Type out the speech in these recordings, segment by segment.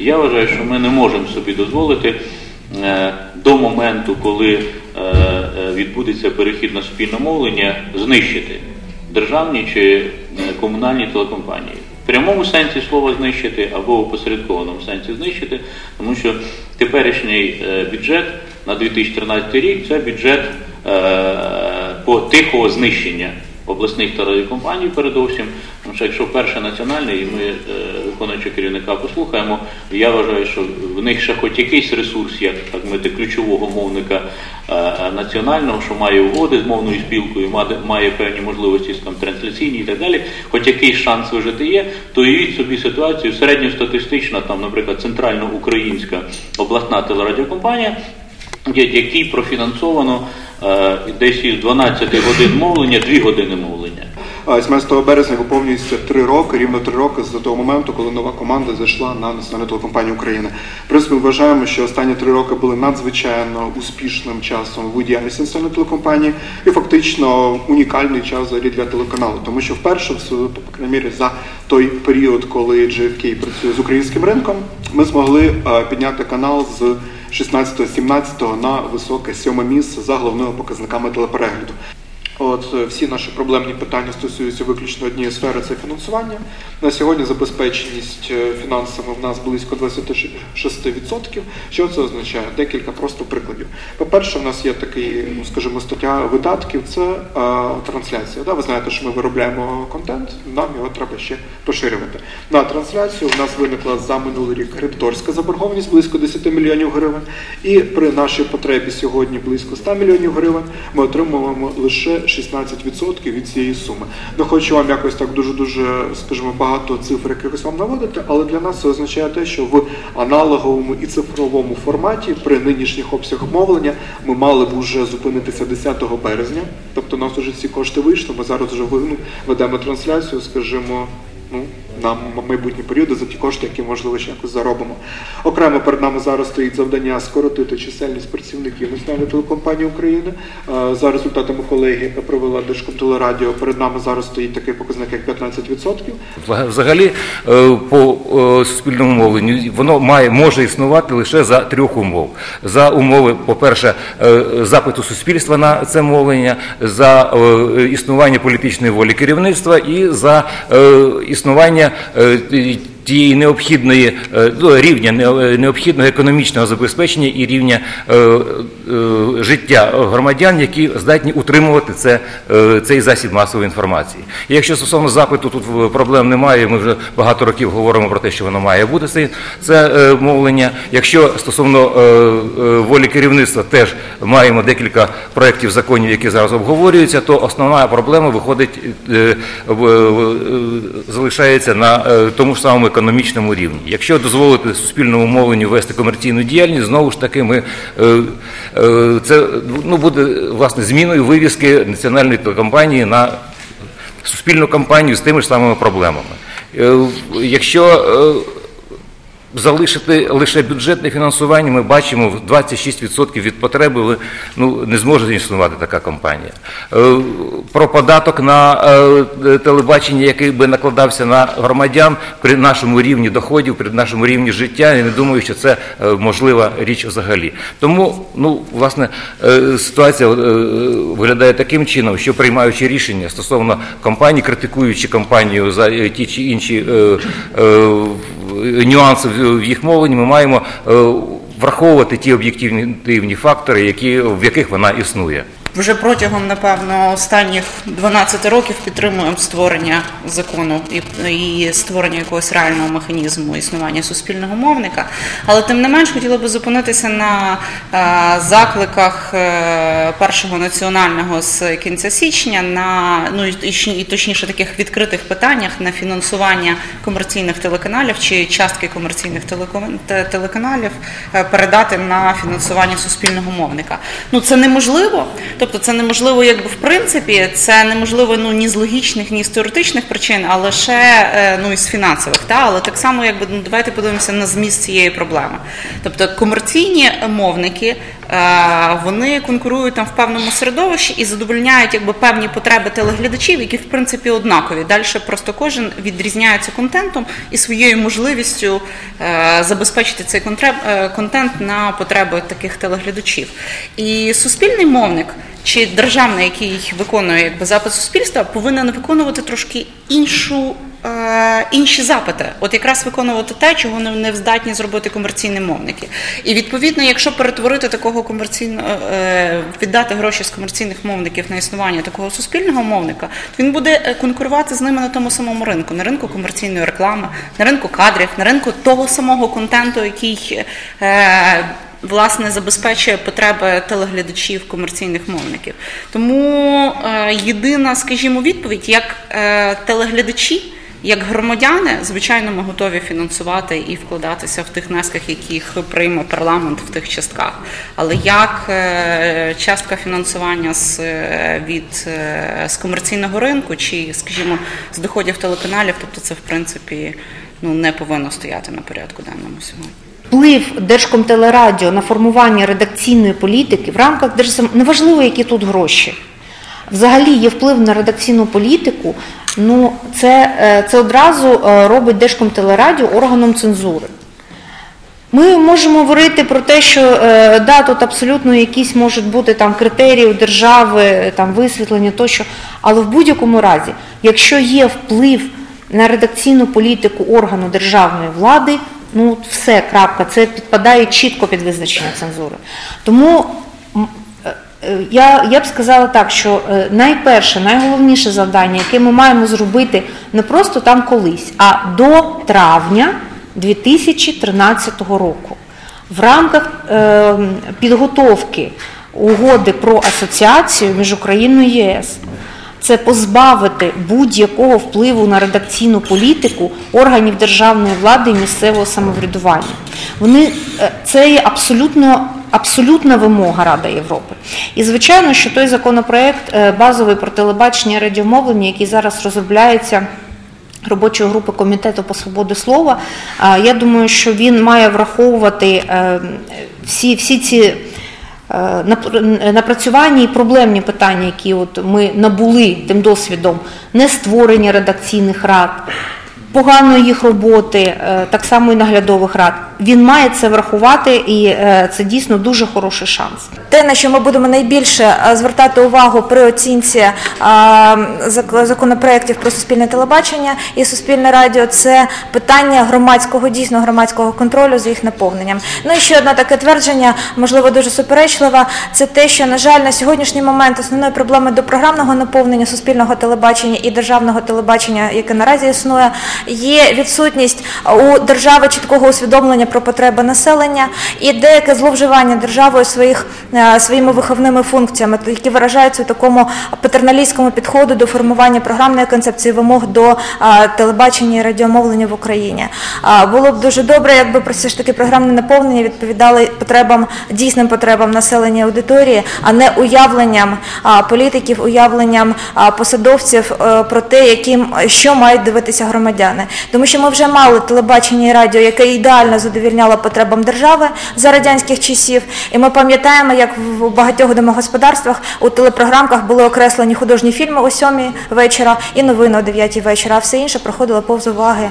Я вважаю, що ми не можемо собі дозволити е, до моменту, коли е, е, відбудеться перехід на спільне мовлення, знищити державні чи комунальні телекомпанії. В прямому сенсі слова знищити або в опосередкованому сенсі знищити, тому що теперішній бюджет на 2013 рік це бюджет по тихого знищення обласних телерадіокомпаній передовсім. Тому що якщо перше національне, і ми е, виконуючого керівника послухаємо, я вважаю, що в них ще хоч якийсь ресурс, як так мити, ключового мовника е, національного, що має угоди з мовною спілкою, має, певні можливості там, трансляційні і так далі, хоч якийсь шанс вижити є, то уявіть собі ситуацію середньостатистична, там, наприклад, центральноукраїнська обласна телерадіокомпанія, якій профінансовано десь із 12 годин мовлення 2 години мовлення. А 17 березня виповнюється три роки, рівно три роки з того моменту, коли нова команда зайшла на національну телекомпанію України. Принципі, ми вважаємо, що останні три роки були надзвичайно успішним часом в діяльності національної телекомпанії і фактично унікальний час взагалі для телеканалу, тому що вперше, в крайній мірі, за той період, коли GFK працює з українським ринком, ми змогли е, підняти канал з 16-17 на високе сьоме місце за головними показниками телеперегляду. От е, всі наші проблемні питання стосуються виключно однієї сфери це фінансування. На сьогодні забезпеченість е, фінансами в нас близько 26%. Що це означає? Декілька просто прикладів. По-перше, в нас є такий, ну скажімо, стаття видатків, це е, трансляція. Да? Ви знаєте, що ми виробляємо контент, нам його треба ще поширювати. На трансляцію у нас виникла за минулий рік кредиторська заборгованість близько 10 мільйонів гривень. І при нашій потребі сьогодні близько 100 мільйонів гривень ми отримуємо лише 16% від цієї суми. Не хочу вам якось так дуже дуже, скажімо, багато цифр якихось вам наводити, але для нас це означає те, що в аналоговому і цифровому форматі при нинішніх обсягах мовлення ми мали б вже зупинитися 10 березня. Тобто у нас вже ці кошти вийшли. Ми зараз вже ну, ведемо трансляцію, скажімо. Ну, на майбутні періоди за ті кошти, які можливо ще якось заробимо. Окремо перед нами зараз стоїть завдання скоротити чисельність працівників Національної телекомпанії України. Е, За результатами колегії, яка провела Держкомтелерадіо, перед нами зараз стоїть такий показник, як 15%. Взагалі, е, по е, суспільному мовленню воно має може існувати лише за трьох умов: за умови, по-перше, запиту суспільства на це мовлення, за існування політичної волі керівництва і за існування е, тієї необхідної е, ну, рівня необхідного економічного забезпечення і рівня е, життя громадян, які здатні утримувати це, е, цей засіб масової інформації. І якщо стосовно запиту тут е, проблем немає, ми вже багато років говоримо про те, що воно має бути це, це е, мовлення. Якщо стосовно е, е, волі керівництва теж маємо декілька проєктів законів, які зараз обговорюються, то основна проблема виходить е, е, залишається на е, тому ж самому економічному рівні. Якщо дозволити суспільному мовленню вести комерційну діяльність, знову ж таки ми е, е, це ну буде власне зміною вивіски національної компанії на суспільну кампанію з тими ж самими проблемами. Е, Якщо е, залишити лише бюджетне фінансування, ми бачимо в 26% від потреби ви, ну, не зможе існувати така компанія. Е, Про податок на е, телебачення, який би накладався на громадян при нашому рівні доходів, при нашому рівні життя, я не думаю, що це е, можлива річ взагалі. Тому, ну, власне, ситуація виглядає таким чином, що приймаючи рішення стосовно компаній, критикуючи компанію за ті чи інші нюанси в в їх мовленні, ми маємо е, враховувати ті об'єктивні фактори, які, в яких вона існує. Вже протягом, напевно, останніх 12 років підтримуємо створення закону і, і створення якогось реального механізму існування суспільного мовника. Але тим не менш хотіла би зупинитися на е, закликах е, першого національного з кінця січня на ну і, точніше таких відкритих питаннях на фінансування комерційних телеканалів чи частки комерційних телеканалів е, передати на фінансування суспільного мовника. Ну це неможливо. Тобто Тобто це неможливо, якби в принципі, це неможливо ну ні з логічних, ні з теоретичних причин, а лише е, ну із фінансових. Та але так само, якби ну давайте подивимося на зміст цієї проблеми. Тобто комерційні мовники е, вони конкурують там в певному середовищі і задовольняють якби певні потреби телеглядачів, які в принципі однакові. Далі просто кожен відрізняється контентом і своєю можливістю е, забезпечити цей контент на потреби таких телеглядачів. І суспільний мовник чи державний, який виконує якби запит суспільства, повинен виконувати трошки іншу. е, Інші запити, от якраз виконувати те, чого не, здатні зробити комерційні мовники. І відповідно, якщо перетворити такого комерційного е, віддати гроші з комерційних мовників на існування такого суспільного мовника, то він буде е, конкурувати з ними на тому самому ринку, на ринку комерційної реклами, на ринку кадрів, на ринку того самого контенту, який е, власне забезпечує потреби телеглядачів комерційних мовників. Тому е, єдина, скажімо, відповідь, як е, телеглядачі. Як громадяни, звичайно, ми готові фінансувати і вкладатися в тих внесках, яких прийме парламент в тих частках. Але як е, частка фінансування з, від з комерційного ринку чи, скажімо, з доходів телеканалів, тобто це в принципі ну не повинно стояти на порядку денному сьогодні. Вплив Держкомтелерадіо на формування редакційної політики в рамках держзам... неважливо, які тут гроші. Взагалі є вплив на редакційну політику. Ну, це, е, це одразу е, робить Держкомтелерадіо органом цензури. Ми можемо говорити про те, що е, да, тут абсолютно якісь можуть бути там критерії держави, там висвітлення тощо, але в будь-якому разі, якщо є вплив на редакційну політику органу державної влади, ну все, крапка, це підпадає чітко під визначення цензури. Тому е, е, я, я б сказала так, що е, найперше, найголовніше завдання, яке ми маємо зробити не просто там колись, а до травня 2013 року. В рамках підготовки угоди про асоціацію між Україною і ЄС це позбавити будь-якого впливу на редакційну політику органів державної влади і місцевого самоврядування. Вони е, це є абсолютно. Абсолютна вимога Ради Європи. І звичайно, що той законопроект е, базовий про телебачення і радіомовлення, який зараз розробляється робочої групи комітету по свободі слова, е, я думаю, що він має враховувати всі, всі ці напрацювання і проблемні питання, які от ми набули тим досвідом, не створення редакційних рад, поганої їх роботи, е, так само і наглядових рад. Він має це врахувати, і е, це дійсно дуже хороший шанс. Те, на що ми будемо найбільше е, звертати увагу при оцінці законопроєктів про суспільне телебачення і суспільне радіо, це питання громадського, дійсно громадського контролю за їх наповненням. Ну і ще одне таке твердження, можливо, дуже суперечливе, це те, що, на жаль, на сьогоднішній момент основною проблемою до програмного наповнення суспільного телебачення і державного телебачення, яке наразі існує, є відсутність у держави чіткого усвідомлення про потреби населення і деяке зловживання державою своїх е, своїми виховними функціями, які виражаються у такому патерналістському підходу до формування програмної концепції вимог до е, телебачення і радіомовлення в Україні. Було б дуже добре, якби про все ж таки програмне наповнення відповідали потребам дійсним потребам населення аудиторії, а не уявленням політиків, уявленням посадовців е, про те, яким що мають дивитися громадяни. Тому що ми вже мали телебачення і радіо, яке ідеально задовільняло потребам держави за радянських часів. І ми пам'ятаємо, як в багатьох домогосподарствах у телепрограмках були окреслені художні фільми о 7 вечора і новини о 9 вечора, а все інше проходило повз уваги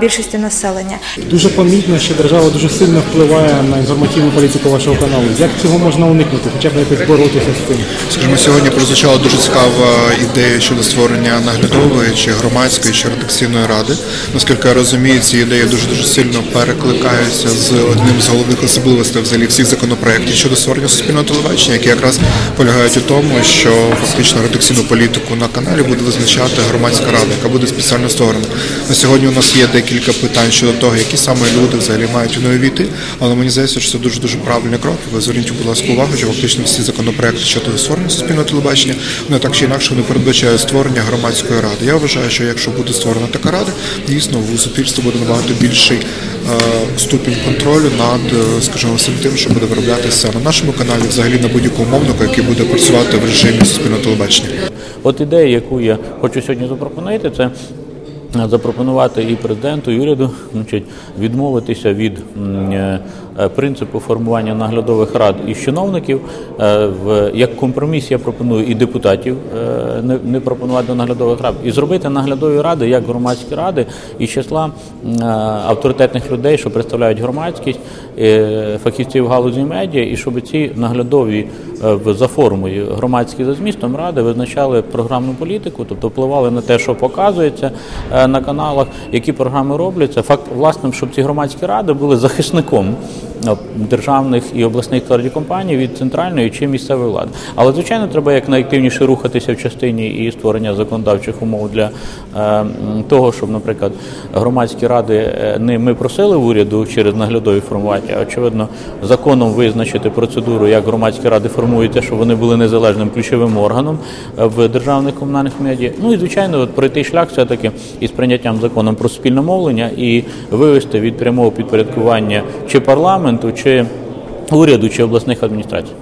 більшості населення. Дуже помітно, що держава дуже сильно впливає на інформаційну політику вашого каналу. Як цього можна уникнути? Хоча б якось боротися з цим? Скажімо, сьогодні прозвучала дуже цікава ідея щодо створення наглядової чи громадської чи редакційної ради. Наскільки я розумію, ці ідеї дуже дуже сильно перекликаються з одним з головних особливостей взагалі всіх законопроєктів щодо створення суспільного телебачення, які якраз полягають у тому, що фактично редакційну політику на каналі буде визначати громадська рада, яка буде спеціально створена. На сьогодні у нас є декілька питань щодо того, які саме люди взагалі мають у неї війти, але мені здається, що це дуже дуже правильний крок. Ви зверніть, будь ласка, увагу, що фактично всі законопроекти щодо створення суспільного телебачення, вони так чи інакше вони передбачають створення громадської ради. Я вважаю, що якщо буде створена така рада, дійсно у суспільстві буде набагато більший е, ступінь контролю над, е, скажімо, всім тим, що буде вироблятися на нашому каналі, взагалі на будь-якому мовнику, який буде працювати в режимі суспільного телебачення. От ідея, яку я хочу сьогодні запропонувати, це запропонувати і президенту, і уряду значить, відмовитися від е, е, принципу формування наглядових рад і чиновників. Е, як компроміс я пропоную і депутатів не, пропонувати до наглядових рад, і зробити наглядові ради як громадські ради із числа авторитетних людей, що представляють громадськість, фахівців галузі медіа, і щоб ці наглядові за формою громадські за змістом ради визначали програмну політику, тобто впливали на те, що показується е, на каналах, які програми робляться. Факт власне, щоб ці громадські ради були захисником е, державних і обласних телерадіокомпаній від центральної чи місцевої влади. Але звичайно, треба якнайактивніше рухатися в частині і створення законодавчих умов для е, того, щоб, наприклад, громадські ради е, не ми просили в уряду через наглядові формування, а очевидно, законом визначити процедуру, як громадські ради формуються, щоб вони були незалежним ключовим органом е, в державних комунальних медіа. Ну і звичайно, от пройти шлях все таки із прийняттям законом про спільне мовлення і вивести від прямого підпорядкування чи парламенту, чи уряду, чи обласних адміністрацій.